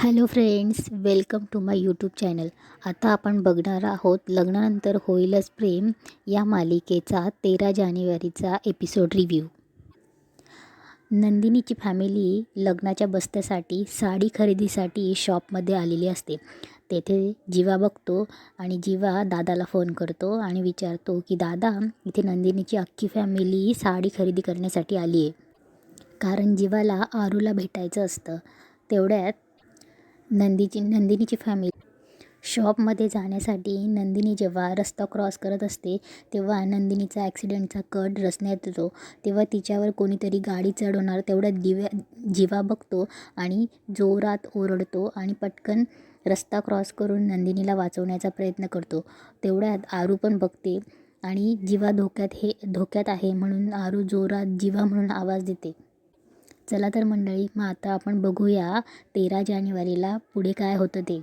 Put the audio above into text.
Hello friends welcome to my YouTube channel. आता आपण बघणार आहोत लग्नानंतर होईलच प्रेम या मालिकेचा तेरा जानेवारीचा एपिसोड रिव्ह्यू नंदिनीची फॅमिली लग्नाच्या बस्त्यासाठी साडी खरेदीसाठी शॉपमध्ये आलेली असते. तेथे जीवा बघतो आणि जीवा दादाला फोन करतो आणि विचारतो की दादा इथे नंदिनीची अख्खी फॅमिली साडी खरेदी करण्यासाठी आली आहे कारण जीवाला आरूला भेटायचं असतं. तेवढ्यात नंदीची नंदिनीची फॅमिली शॉपमध्ये जाण्यासाठी नंदिनी जेव्हा रस्ता क्रॉस करत असते तेव्हा नंदिनीचा ॲक्सिडेंटचा कट रचण्यात येतो. तेव्हा तिच्यावर कोणीतरी गाडी चढवणार तेवढ्यात दिव्या जीवा बघतो आणि जोरात ओरडतो आणि पटकन रस्ता क्रॉस करून नंदिनीला वाचवण्याचा प्रयत्न करतो. तेवढ्यात आरू पण बघते आणि जीवा धोक्यात हे धोक्यात आहे म्हणून आरू जोरात जीवा म्हणून आवाज देते. चला तर मंडळी मग आता आपण बघूया तेरा जानेवारीला पुढे काय होतं ते.